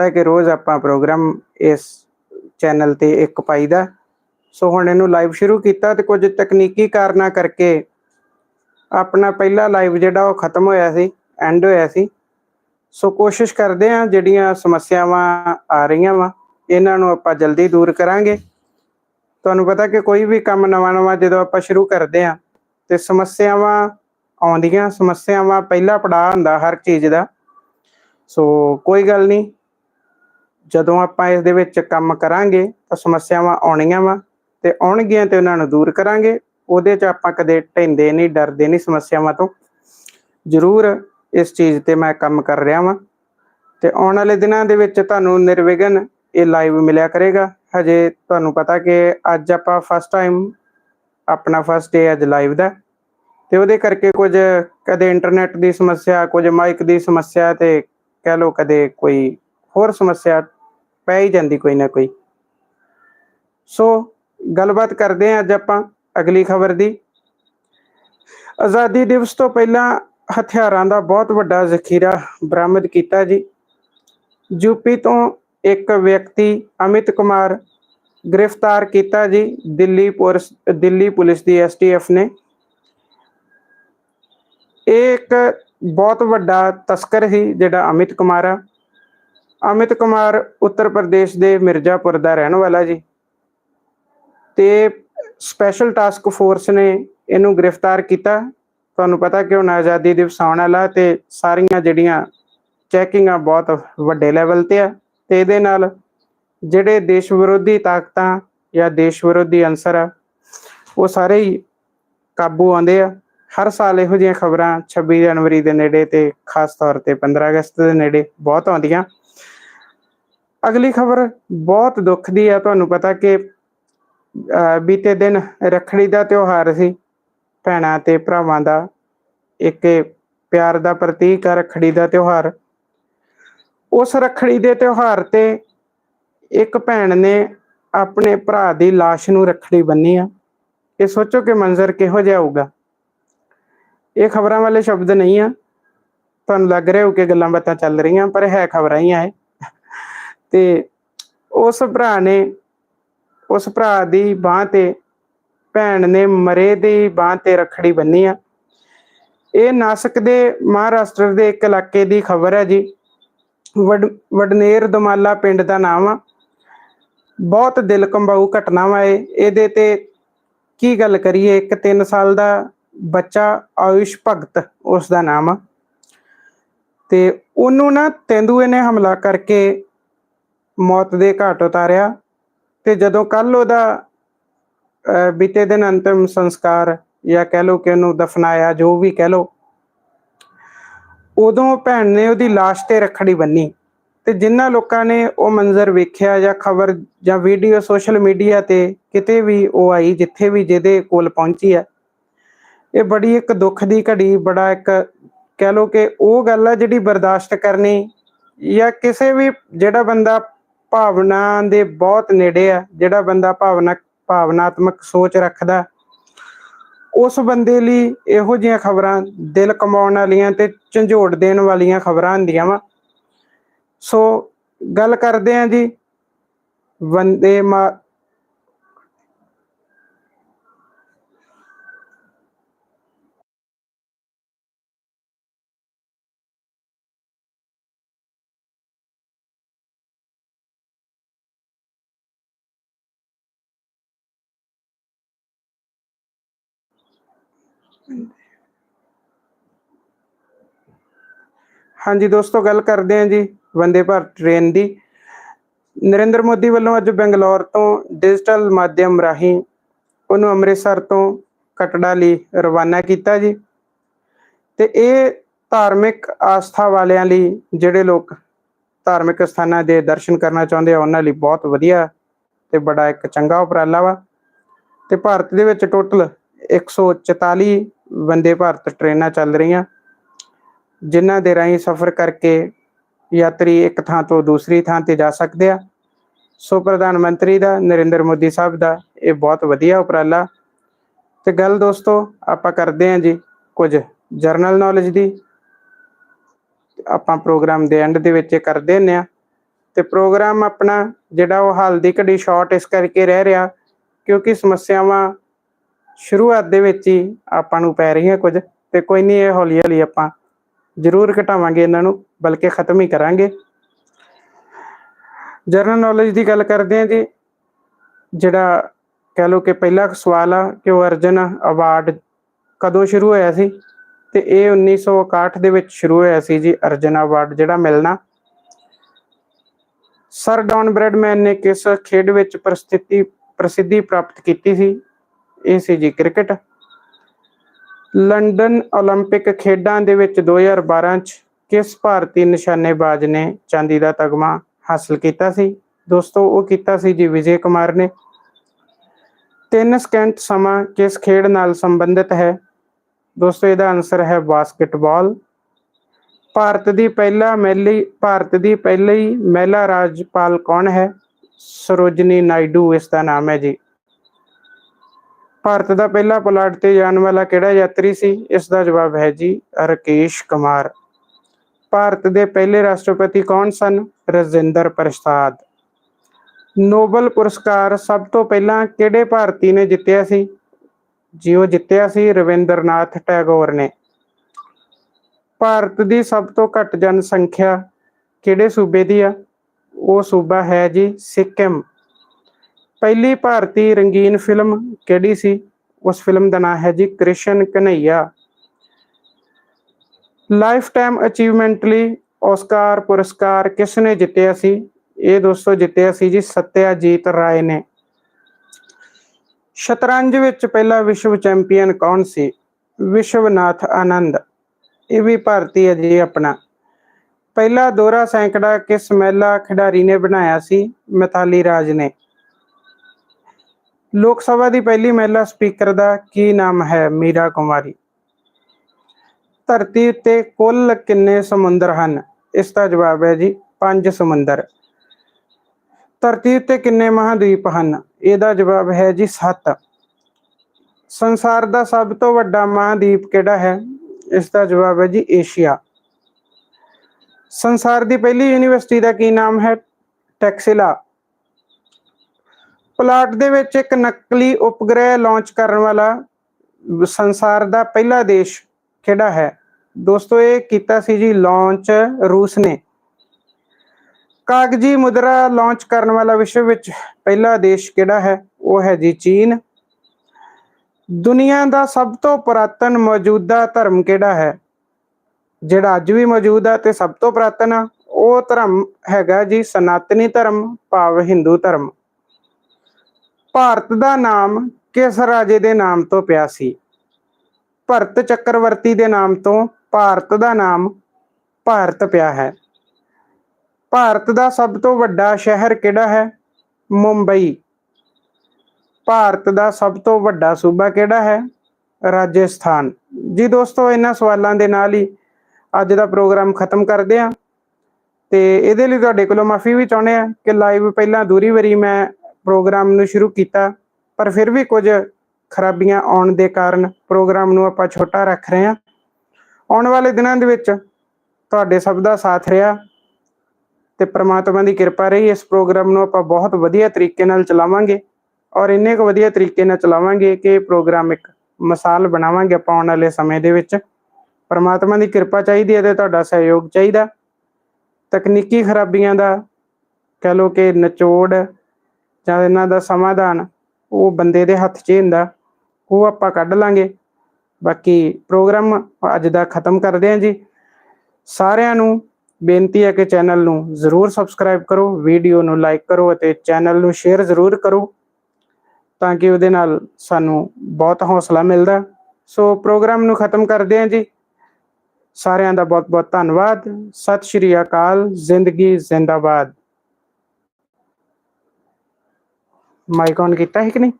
ਹੈ ਕਿ ਰੋਜ਼ ਆਪਾਂ ਪ੍ਰੋਗਰਾਮ ਇਸ ਚੈਨਲ ਤੇ ਇੱਕ ਪਾਈਦਾ। ਸੋ ਹੁਣ ਇਹਨੂੰ ਲਾਈਵ ਸ਼ੁਰੂ ਕੀਤਾ ਤੇ ਕੁਝ ਤਕਨੀਕੀ ਕਾਰਨਾਂ ਕਰਕੇ ਆਪਣਾ ਪਹਿਲਾ ਲਾਈਵ ਜਿਹੜਾ ਉਹ ਖਤਮ ਹੋਇਆ ਸੀ ਐਂਡ ਹੋਇਆ ਸੀ। ਸੋ ਕੋਸ਼ਿਸ਼ ਕਰਦੇ ਆ ਜਿਹੜੀਆਂ ਸਮੱਸਿਆਵਾਂ ਆ ਰਹੀਆਂ ਵਾ, ਇਹਨਾਂ ਨੂੰ ਆਪਾਂ ਜਲਦੀ ਦੂਰ ਕਰਾਂਗੇ। ਤੁਹਾਨੂੰ ਪਤਾ ਕਿ ਕੋਈ ਵੀ ਕੰਮ ਨਵਾਂ-ਨਵਾਂ ਜਦੋਂ ਆਪਾਂ ਸ਼ੁਰੂ ਕਰਦੇ ਆ ਤੇ ਸਮੱਸਿਆਵਾਂ ਆਉਂਦੀਆਂ, ਸਮੱਸਿਆਵਾਂ ਪਹਿਲਾ ਪੜਾਅ ਹੁੰਦਾ ਹਰ ਚੀਜ਼ ਦਾ। ਸੋ ਕੋਈ ਗੱਲ ਨਹੀਂ ਜਦੋਂ ਆਪਾਂ ਇਸ ਦੇ ਵਿੱਚ ਕੰਮ ਕਰਾਂਗੇ ਤਾਂ ਸਮੱਸਿਆਵਾਂ ਆਉਣੀਆਂ ਵਾ ਤੇ ਆਉਣਗੀਆਂ ਤੇ ਉਹਨਾਂ ਨੂੰ ਦੂਰ ਕਰਾਂਗੇ, ਉਹਦੇ 'ਚ ਆਪਾਂ ਕਦੇ ਢਿੰਦੇ ਨਹੀਂ, ਡਰਦੇ ਨਹੀਂ ਸਮੱਸਿਆਵਾਂ ਤੋਂ। ਜ਼ਰੂਰ ਇਸ ਚੀਜ਼ ਤੇ ਮੈਂ ਕੰਮ ਕਰ ਰਿਹਾ ਵਾਂ ਤੇ ਆਉਣ ਵਾਲੇ ਦਿਨਾਂ ਦੇ ਵਿੱਚ ਤੁਹਾਨੂੰ ਨਿਰਵਿਘਨ ਇਹ ਲਾਈਵ ਮਿਲਿਆ ਕਰੇਗਾ। ਹਜੇ ਤੁਹਾਨੂੰ ਪਤਾ ਕਿ ਅੱਜ ਆਪਾਂ ਫਸਟ ਟਾਈਮ ਆਪਣਾ ਫਸਟ ਡੇ ਅੱਜ ਲਾਈਵ ਦਾ। ਤੇ ਉਹਦੇ ਕਰਕੇ ਕੁਝ ਕਦੇ ਇੰਟਰਨੈਟ ਦੀ ਸਮੱਸਿਆ, ਕੁਝ ਮਾਈਕ ਦੀ ਸਮੱਸਿਆ ਤੇ ਕਹਿ ਲਓ ਕਦੇ ਕੋਈ ਹੋਰ ਸਮੱਸਿਆ ਪੈ ਹੀ ਜਾਂਦੀ ਕੋਈ ਨਾ ਕੋਈ। ਸੋ ਗੱਲਬਾਤ ਕਰਦੇ ਹਾਂ ਅੱਜ ਆਪਾਂ ਅਗਲੀ ਖਬਰ ਦੀ। ਆਜ਼ਾਦੀ ਦਿਵਸ ਤੋਂ ਪਹਿਲਾਂ ਹਥਿਆਰਾਂ ਦਾ ਬਹੁਤ ਵੱਡਾ ਜ਼ਖੀਰਾ ਬਰਾਮਦ ਕੀਤਾ ਜੀ। ਯੂਪੀ ਤੋਂ ਇੱਕ ਵਿਅਕਤੀ ਅਮਿਤ ਕੁਮਾਰ ਗ੍ਰਿਫਤਾਰ ਕੀਤਾ ਜੀ, ਦਿੱਲੀ ਪੁਲਿਸ ਦਿੱਲੀ ਪੁਲਿਸ ਦੀ ਐਸਟੀਐਫ ਨੇ। ਇਹ ਇੱਕ ਬਹੁਤ ਵੱਡਾ ਤਸਕਰ ਸੀ ਜਿਹੜਾ ਅਮਿਤ ਕੁਮਾਰ ਆ। ਅਮਿਤ ਕੁਮਾਰ ਉੱਤਰ ਪ੍ਰਦੇਸ਼ ਦੇ ਮਿਰਜ਼ਾਪੁਰ ਦਾ ਰਹਿਣ ਵਾਲਾ ਜੀ। ਤੇ ਸਪੈਸ਼ਲ ਟਾਸਕ ਫੋਰਸ ਨੇ ਇਹਨੂੰ ਗ੍ਰਿਫਤਾਰ ਕੀਤਾ। ਤੁਹਾਨੂੰ ਪਤਾ ਕਿ ਹੁਣ ਆਜ਼ਾਦੀ ਦਿਵਸ ਆਉਣ ਵਾਲਾ ਤੇ ਸਾਰੀਆਂ ਜਿਹੜੀਆਂ ਚੈਕਿੰਗਾਂ ਬਹੁਤ ਵੱਡੇ ਲੈਵਲ ਤੇ ਆ। ਤੇ ਇਹਦੇ ਨਾਲ ਜਿਹੜੇ ਦੇਸ਼ ਵਿਰੋਧੀ ਤਾਕਤਾਂ ਜਾਂ ਦੇਸ਼ ਵਿਰੋਧੀ ਅੰਸਰ ਆ, ਉਹ ਸਾਰੇ ਹੀ ਕਾਬੂ ਆਉਂਦੇ ਆ। ਹਰ ਸਾਲ ਇਹੋ ਜਿਹੀਆਂ ਖਬਰਾਂ 26 ਜਨਵਰੀ ਦੇ ਨੇੜੇ ਤੇ ਖਾਸ ਤੌਰ ਤੇ 15 ਅਗਸਤ ਦੇ ਨੇੜੇ ਬਹੁਤ ਆਉਂਦੀਆਂ। ਅਗਲੀ ਖਬਰ ਬਹੁਤ ਦੁੱਖ ਦੀ ਆ, ਤੁਹਾਨੂੰ ਪਤਾ ਕਿ ਬੀਤੇ ਦਿਨ ਰੱਖੜੀ ਦਾ ਤਿਉਹਾਰ ਸੀ। ਭੈਣਾਂ ਤੇ ਭਰਾਵਾਂ ਦਾ ਇੱਕ ਪਿਆਰ ਦਾ ਪ੍ਰਤੀਕ ਆ ਰੱਖੜੀ ਦਾ ਤਿਉਹਾਰ। ਉਸ ਰੱਖੜੀ ਦੇ ਤਿਉਹਾਰ ਤੇ ਇੱਕ ਭੈਣ ਨੇ ਆਪਣੇ ਭਰਾ ਦੀ ਲਾਸ਼ ਨੂੰ ਰੱਖੜੀ ਬੰਨੀ ਆ। ਇਹ ਸੋਚੋ ਕਿ ਮੰਜ਼ਰ ਕਿਹੋ ਜਿਹਾ ਹੋਊਗਾ। ਇਹ ਖਬਰਾਂ ਵਾਲੇ ਸ਼ਬਦ ਨਹੀਂ ਆ। ਤੁਹਾਨੂੰ ਲੱਗ ਰਿਹਾ ਹੋ ਕਿ ਗੱਲਾਂ ਬਾਤਾਂ ਚੱਲ ਰਹੀਆਂ, ਪਰ ਹੈ ਖਬਰਾਂ ਹੀ ਆ ਇਹ। ਤੇ ਉਸ ਭਰਾ ਨੇ, ਉਸ ਭਰਾ ਦੀ ਬਾਹ ਤੇ, ਭੈਣ ਨੇ ਮਰੇ ਦੀ ਬਾਹ ਤੇ ਰੱਖੜੀ ਬੰਨੀ ਆ। ਇਹ ਨਾਸਕ ਦੇ ਮਹਾਰਾਸ਼ਟਰ ਦੇ ਇੱਕ ਇਲਾਕੇ ਦੀ ਖਬਰ ਹੈ ਜੀ। ਵਡ, ਵਡਨੇਰ ਦਮਾਲਾ ਪਿੰਡ ਦਾ ਨਾਮ ਆ। ਬਹੁਤ ਦਿਲ ਕੰਬਾਊ ਘਟਨਾ ਵਾ ਇਹਦੇ ਤੇ ਕੀ ਗੱਲ ਕਰੀਏ, ਇੱਕ 3 ਸਾਲ ਦਾ ਬੱਚਾ ਆਯੁਸ਼ ਭਗਤ ਉਸ ਦਾ ਨਾਮ ਆ। ਤੇ ਉਹਨੂੰ ਨਾ ਤੇਂਦੂਏ ਨੇ ਹਮਲਾ ਕਰਕੇ ਮੌਤ ਦੇ ਘਾਟ ਉਤਾਰਿਆ ਤੇ ਜਦੋਂ ਕੱਲ ਉਹਦਾ ਬੀਤੇ ਦਿਨ ਅੰਤਿਮ ਸੰਸਕਾਰ ਜਾਂ ਕਹਿ ਲਓ ਕਿ ਉਹਨੂੰ ਦਫਨਾਇਆ, ਜੋ ਵੀ ਕਹਿ ਲਓ, ਉਦੋਂ ਭੈਣ ਨੇ ਉਹਦੀ ਲਾਸ਼ ਤੇ ਰੱਖੜੀ ਬੰਨੀ ਤੇ ਜਿਨ੍ਹਾਂ ਲੋਕਾਂ ਨੇ ਉਹ ਮੰਜ਼ਰ ਵੇਖਿਆ ਜਾਂ ਖਬਰ ਜਾਂ ਵੀਡੀਓ ਸੋਸ਼ਲ ਮੀਡੀਆ ਤੇ ਕਿਤੇ ਵੀ ਉਹ ਆਈ, ਜਿੱਥੇ ਵੀ ਜਿਹਦੇ ਕੋਲ ਪਹੁੰਚੀ ਆ, ਇਹ ਬੜੀ ਇੱਕ ਦੁੱਖ ਦੀ ਘੜੀ, ਬੜਾ ਇੱਕ ਕਹਿ ਲਓ ਕਿ ਉਹ ਗੱਲ ਆ ਜਿਹੜੀ ਬਰਦਾਸ਼ਤ ਕਰਨੀ ਜਾਂ ਕਿਸੇ ਵੀ ਜਿਹੜਾ ਬੰਦਾ ਭਾਵਨਾ ਦੇ ਬਹੁਤ ਨੇੜੇ ਆ, ਜਿਹੜਾ ਬੰਦਾ ਭਾਵਨਾ, ਭਾਵਨਾਤਮਕ ਸੋਚ ਰੱਖਦਾ। ਉਸ ਬੰਦੇ ਲਈ ਇਹੋ ਜਿਹੀਆਂ ਖਬਰਾਂ ਦਿਲ ਕਮਾਉਣ ਵਾਲੀਆਂ ਤੇ ਝੰਜੋੜ ਦੇਣ ਵਾਲੀਆਂ ਖਬਰਾਂ ਹੁੰਦੀਆਂ ਵਾ। ਸੋ ਗੱਲ ਕਰਦੇ ਆਂ ਜੀ, ਵੰਦੇ ਮਾ ਹਾਂਜੀ ਦੋਸਤੋ, ਗੱਲ ਕਰਦੇ ਹਾਂ ਜੀ ਵੰਦੇ ਭਾਰਤ ਟ੍ਰੇਨ ਦੀ। ਨਰਿੰਦਰ ਮੋਦੀ ਵੱਲੋਂ ਅੱਜ ਬੰਗਲੌਰ ਤੋਂ ਡਿਜੀਟਲ ਮਾਧਿਅਮ ਰਾਹੀਂ ਉਹਨੂੰ ਅੰਮ੍ਰਿਤਸਰ ਤੋਂ ਕਟੜਾ ਲਈ ਰਵਾਨਾ ਕੀਤਾ ਜੀ। ਤੇ ਇਹ ਧਾਰਮਿਕ ਆਸਥਾ ਵਾਲਿਆਂ ਲਈ ਜਿਹੜੇ ਲੋਕ ਧਾਰਮਿਕ ਸਥਾਨਾਂ ਦੇ ਦਰਸ਼ਨ ਕਰਨਾ ਚਾਹੁੰਦੇ ਆ, ਉਹਨਾਂ ਲਈ ਬਹੁਤ ਵਧੀਆ ਤੇ ਬੜਾ ਇੱਕ ਚੰਗਾ ਉਪਰਾਲਾ ਵਾ। ਤੇ ਭਾਰਤ ਦੇ ਵਿੱਚ ਟੋਟਲ 144 ਵੰਦੇ ਭਾਰਤ ਟ੍ਰੇਨਾਂ ਚੱਲ ਰਹੀਆਂ। ਜਿਨ੍ਹਾਂ ਦੇ ਰਾਹੀਂ ਸਫ਼ਰ ਕਰਕੇ ਯਾਤਰੀ ਇੱਕ ਥਾਂ ਤੋਂ ਦੂਸਰੀ ਥਾਂ ਤੇ ਜਾ ਸਕਦੇ ਆ। ਸੋ ਪ੍ਰਧਾਨ ਮੰਤਰੀ ਦਾ, ਨਰਿੰਦਰ ਮੋਦੀ ਸਾਹਿਬ ਦਾ ਇਹ ਬਹੁਤ ਵਧੀਆ ਉਪਰਾਲਾ। ਤੇ ਗੱਲ ਦੋਸਤੋ, ਆਪਾਂ ਕਰਦੇ ਹਾਂ ਜੀ ਕੁਝ ਜਰਨਲ ਨੌਲੇਜ ਦੀ। ਆਪਾਂ ਪ੍ਰੋਗਰਾਮ ਦੇ ਐਂਡ ਦੇ ਵਿੱਚ ਕਰਦੇ ਹੁੰਦੇ ਆ ਤੇ ਪ੍ਰੋਗਰਾਮ ਆਪਣਾ ਜਿਹੜਾ ਉਹ ਹਾਲ ਦੀ ਘੜੀ ਸ਼ਾਰਟ ਇਸ ਕਰਕੇ ਰਹਿ ਰਿਹਾ, ਕਿਉਂਕਿ ਸਮੱਸਿਆਵਾਂ ਸ਼ੁਰੂਆਤ ਦੇ ਵਿੱਚ ਹੀ ਆਪਾਂ ਨੂੰ ਪੈ ਰਹੀਆਂ ਕੁਝ ਤੇ ਕੋਈ ਨਹੀਂ ਇਹ ਹੌਲੀ ਹੌਲੀ ਆਪਾਂ ਜ਼ਰੂਰ ਘਟਾਵਾਂਗੇ ਇਹਨਾਂ ਨੂੰ, ਬਲਕਿ ਖਤਮ ਹੀ ਕਰਾਂਗੇ। ਜਰਨਲ ਨੌਲੇਜ ਦੀ ਗੱਲ ਕਰਦੇ ਹਾਂ ਜੀ, ਜਿਹੜਾ ਕਹਿ ਲਓ ਕਿ ਪਹਿਲਾ ਸਵਾਲ ਆ ਕਿ ਉਹ ਅਰਜਨ ਅਵਾਰਡ ਕਦੋਂ ਸ਼ੁਰੂ ਹੋਇਆ ਸੀ? ਤੇ ਇਹ 1961 ਦੇ ਵਿੱਚ ਸ਼ੁਰੂ ਹੋਇਆ ਸੀ ਜੀ ਅਰਜਨ ਅਵਾਰਡ ਜਿਹੜਾ ਮਿਲਣਾ। ਸਰ ਡੌਨ ਬ੍ਰੈਡਮੈਨ ਨੇ ਕਿਸ ਖੇਡ ਵਿੱਚ ਪ੍ਰਸਥਿਤੀ ਪ੍ਰਸਿੱਧੀ ਪ੍ਰਾਪਤ ਕੀਤੀ ਸੀ? ਇਹ ਸੀ ਜੀ ਕ੍ਰਿਕਟ ਲੰਡਨ 올림픽 ਖੇਡਾਂ ਦੇ ਵਿੱਚ 2012 ਚ ਕਿਸ ਭਾਰਤੀ ਨਿਸ਼ਾਨੇਬਾਜ਼ ਨੇ ਚਾਂਦੀ ਦਾ ਤਗਮਾ ਹਾਸਲ ਕੀਤਾ ਸੀ ਦੋਸਤੋ ਉਹ ਕੀਤਾ ਸੀ ਜੀ ਵਿਜੇ ਕੁਮਾਰ ਨੇ 3 ਸਕਿੰਟ ਸਮਾਂ ਕਿਸ ਖੇਡ ਨਾਲ ਸੰਬੰਧਿਤ ਹੈ ਦੋਸਤੋ ਇਹਦਾ ਆਨਸਰ ਹੈ ਬਾਸਕਟਬਾਲ ਭਾਰਤ ਦੀ ਪਹਿਲਾ ਮਹਿਲੀ ਭਾਰਤ ਦੀ ਪਹਿਲੀ ਮਹਿਲਾ ਰਾਜਪਾਲ ਕੌਣ ਹੈ ਸਰੋਜਨੀ ਨਾਇਡੂ ਇਸ ਦਾ ਨਾਮ ਹੈ ਜੀ ਭਾਰਤ ਦਾ ਪਹਿਲਾ ਪਲਾਟ ਤੇ ਜਾਣ ਵਾਲਾ ਕਿਹੜਾ ਯਾਤਰੀ ਸੀ? ਇਸ ਦਾ ਜਵਾਬ ਹੈ ਜੀ, ਰਕੇਸ਼ ਕੁਮਾਰ। ਭਾਰਤ ਦੇ ਪਹਿਲੇ ਰਾਸ਼ਟਰਪਤੀ ਕੌਣ ਸਨ? ਰਜਿੰਦਰ ਪ੍ਰਸਾਦ। ਨੋਬਲ ਪੁਰਸਕਾਰ ਸਭ ਤੋਂ ਪਹਿਲਾਂ ਕਿਹੜੇ ਭਾਰਤੀ ਨੇ ਜਿੱਤਿਆ ਸੀ? ਜੀ, ਉਹ ਜਿੱਤਿਆ ਸੀ ਰਵਿੰਦਰਨਾਥ ਟੈਗੋਰ ਨੇ। ਭਾਰਤ ਦੀ ਸਭ ਤੋਂ ਘੱਟ ਜਨਸੰਖਿਆ ਕਿਹੜੇ ਸੂਬੇ ਦੀ ਆ? ਉਹ ਸੂਬਾ ਹੈ ਜੀ, ਸਿੱਕਮ। ਪਹਿਲੀ ਭਾਰਤੀ ਰੰਗੀਨ ਫਿਲਮ ਕਿਹੜੀ ਸੀ? ਉਸ ਫਿਲਮ ਦਾ ਨਾਮ ਹੈ ਜੀ Krishna Kanhaiya lifetime achievement ਲਈ ਆਸਕਾਰ ਪੁਰਸਕਾਰ ਕਿਸ ਨੇ ਜਿੱਤਿਆ ਸੀ? ਇਹ ਦੋਸਤੋ ਜਿੱਤਿਆ ਸੀ ਜੀ ਸਤਿਆਜੀਤ ਰਾਏ ਨੇ। ਸ਼ਤਰੰਜ ਵਿੱਚ ਪਹਿਲਾ ਵਿਸ਼ਵ ਚੈਂਪੀਅਨ ਕੌਣ ਸੀ? ਵਿਸ਼ਵਨਾਥ ਆਨੰਦ। ਇਹ ਵੀ ਭਾਰਤੀ ਹੈ ਜੀ ਆਪਣਾ। ਪਹਿਲਾ ਦੋਹਰਾ ਸੈਂਕੜਾ ਕਿਸ ਮਹਿਲਾ ਖਿਡਾਰੀ ਨੇ ਬਣਾਇਆ ਸੀ? ਮਿਤਾਲੀ ਰਾਜ ਨੇ। ਲੋਕ ਸਭਾ ਦੀ ਪਹਿਲੀ ਮਹਿਲਾ ਸਪੀਕਰ ਦਾ ਕੀ ਨਾਮ ਹੈ? ਮੀਰਾ ਕੁਮਾਰੀ। ਧਰਤੀ ਉੱਤੇ ਕੁੱਲ ਕਿੰਨੇ ਸਮੁੰਦਰ ਹਨ? ਇਸ ਦਾ ਜਵਾਬ ਹੈ ਜੀ, ਪੰਜ ਸਮੁੰਦਰ। ਧਰਤੀ ਉੱਤੇ ਕਿੰਨੇ ਮਹਾਦੀਪ ਹਨ? ਇਹਦਾ ਜਵਾਬ ਹੈ ਜੀ 7 ਸੰਸਾਰ ਦਾ ਸਭ ਤੋਂ ਵੱਡਾ ਮਹਾਦੀਪ ਕਿਹੜਾ ਹੈ? ਇਸ ਦਾ ਜਵਾਬ ਹੈ ਜੀ, ਏਸ਼ੀਆ। ਸੰਸਾਰ ਦੀ ਪਹਿਲੀ ਯੂਨੀਵਰਸਿਟੀ ਦਾ ਕੀ ਨਾਮ ਹੈ? ਟੈਕਸਿਲਾ। ਪਲਾਟ ਦੇ ਵਿੱਚ ਇੱਕ ਨਕਲੀ ਉਪਗ੍ਰਹਿ ਲਾਂਚ ਕਰਨ ਵਾਲਾ ਸੰਸਾਰ ਦਾ ਪਹਿਲਾ ਦੇਸ਼ ਕਿਹੜਾ ਹੈ। ਦੋਸਤੋ, ਇਹ ਕੀਤਾ ਸੀ ਜੀ ਲਾਂਚ ਰੂਸ ਨੇ। ਕਾਗਜੀ ਮੁਦਰਾ ਲਾਂਚ ਕਰਨ ਵਾਲਾ ਵਿਸ਼ਵ ਵਿੱਚ ਪਹਿਲਾ ਦੇਸ਼ ਕਿਹੜਾ ਹੈ? ਉਹ ਹੈ ਜੀ ਚੀਨ। ਦੁਨੀਆ ਦਾ ਸਭ ਤੋਂ ਪੁਰਾਤਨ ਮੌਜੂਦਾ ਧਰਮ ਕਿਹੜਾ ਹੈ? ਜਿਹੜਾ ਅੱਜ ਵੀ ਮੌਜੂਦ ਹੈ ਤੇ ਸਭ ਤੋਂ ਪੁਰਾਤਨ ਆ, ਉਹ ਧਰਮ ਹੈਗਾ ਜੀ ਸਨਾਤਨੀ ਧਰਮ, ਭਾਵ ਹਿੰਦੂ ਧਰਮ। ਭਾਰਤ ਦਾ ਨਾਮ ਕਿਸ ਰਾਜੇ ਦੇ ਨਾਮ ਤੋਂ ਪਿਆ ਸੀ? ਭਰਤ ਚੱਕਰਵਰਤੀ ਦੇ ਨਾਮ ਤੋਂ ਭਾਰਤ ਦਾ ਨਾਮ ਭਾਰਤ ਪਿਆ ਹੈ। ਭਾਰਤ ਦਾ ਸਭ ਤੋਂ ਵੱਡਾ ਸ਼ਹਿਰ ਕਿਹੜਾ ਹੈ? ਮੁੰਬਈ। ਭਾਰਤ ਦਾ ਸਭ ਤੋਂ ਵੱਡਾ ਸੂਬਾ ਕਿਹੜਾ ਹੈ? ਰਾਜਸਥਾਨ। ਜੀ ਦੋਸਤੋ, ਇਹਨਾਂ ਸਵਾਲਾਂ ਦੇ ਨਾਲ ਹੀ ਅੱਜ ਦਾ ਪ੍ਰੋਗਰਾਮ ਖਤਮ ਕਰਦੇ ਹਾਂ। ਤੇ ਇਹਦੇ ਲਈ ਤੁਹਾਡੇ ਕੋਲੋਂ ਮਾਫੀ ਵੀ ਚਾਹੁੰਦੇ ਆ ਕਿ ਲਾਈਵ ਪਹਿਲਾਂ ਦੂਰੀ ਵਾਰੀ ਮੈਂ ਪ੍ਰੋਗਰਾਮ ਨੂੰ ਸ਼ੁਰੂ ਕੀਤਾ, ਪਰ ਫਿਰ ਵੀ ਕੁਝ ਖਰਾਬੀਆਂ ਆਉਣ ਦੇ ਕਾਰਨ ਪ੍ਰੋਗਰਾਮ ਨੂੰ ਆਪਾਂ ਛੋਟਾ ਰੱਖ ਰਹੇ ਹਾਂ। ਆਉਣ ਵਾਲੇ ਦਿਨਾਂ ਦੇ ਵਿੱਚ ਤੁਹਾਡੇ ਸਭ ਦਾ ਸਾਥ ਰਿਹਾ ਤੇ ਪ੍ਰਮਾਤਮਾ ਦੀ ਕਿਰਪਾ ਰਹੀ, ਇਸ ਪ੍ਰੋਗਰਾਮ ਨੂੰ ਆਪਾਂ ਬਹੁਤ ਵਧੀਆ ਤਰੀਕੇ ਨਾਲ ਚਲਾਵਾਂਗੇ ਔਰ ਇੰਨੇ ਕੁ ਵਧੀਆ ਤਰੀਕੇ ਨਾਲ ਚਲਾਵਾਂਗੇ ਕਿ ਇਹ ਪ੍ਰੋਗਰਾਮ ਇੱਕ ਮਿਸਾਲ ਬਣਾਵਾਂਗੇ ਆਪਾਂ ਆਉਣ ਵਾਲੇ ਸਮੇਂ ਦੇ ਵਿੱਚ। ਪਰਮਾਤਮਾ ਦੀ ਕਿਰਪਾ ਚਾਹੀਦੀ ਹੈ ਤੇ ਤੁਹਾਡਾ ਸਹਿਯੋਗ ਚਾਹੀਦਾ। ਤਕਨੀਕੀ ਖਰਾਬੀਆਂ ਦਾ ਕਹ ਲੋ ਕਿ ਨਿਚੋੜ ਜਾਂ ਇਹਨਾਂ ਦਾ ਸਮਾਧਾਨ ਉਹ ਬੰਦੇ ਦੇ ਹੱਥ 'ਚ ਹੀ ਹੁੰਦਾ, ਉਹ ਆਪਾਂ ਕੱਢ ਲਾਂਗੇ। ਬਾਕੀ ਪ੍ਰੋਗਰਾਮ ਅੱਜ ਦਾ ਖਤਮ ਕਰਦੇ ਹਾਂ ਜੀ। ਸਾਰਿਆਂ ਨੂੰ ਬੇਨਤੀ ਹੈ ਕਿ ਚੈਨਲ ਨੂੰ ਜ਼ਰੂਰ ਸਬਸਕ੍ਰਾਈਬ ਕਰੋ, ਵੀਡੀਓ ਨੂੰ ਲਾਈਕ ਕਰੋ ਅਤੇ ਚੈਨਲ ਨੂੰ ਸ਼ੇਅਰ ਜ਼ਰੂਰ ਕਰੋ ਤਾਂ ਕਿ ਉਹਦੇ ਨਾਲ ਸਾਨੂੰ ਬਹੁਤ ਹੌਸਲਾ ਮਿਲਦਾ। ਸੋ ਪ੍ਰੋਗਰਾਮ ਨੂੰ ਖਤਮ ਕਰਦੇ ਹਾਂ ਜੀ। ਸਾਰਿਆਂ ਦਾ ਬਹੁਤ ਬਹੁਤ ਧੰਨਵਾਦ। ਸਤਿ ਸ਼੍ਰੀ ਅਕਾਲ। ਜ਼ਿੰਦਗੀ ਜ਼ਿੰਦਾਬਾਦ। ਮਾਈਕ ਔਨ ਕੀਤਾ ਸੀ ਕਿ ਨਹੀਂ?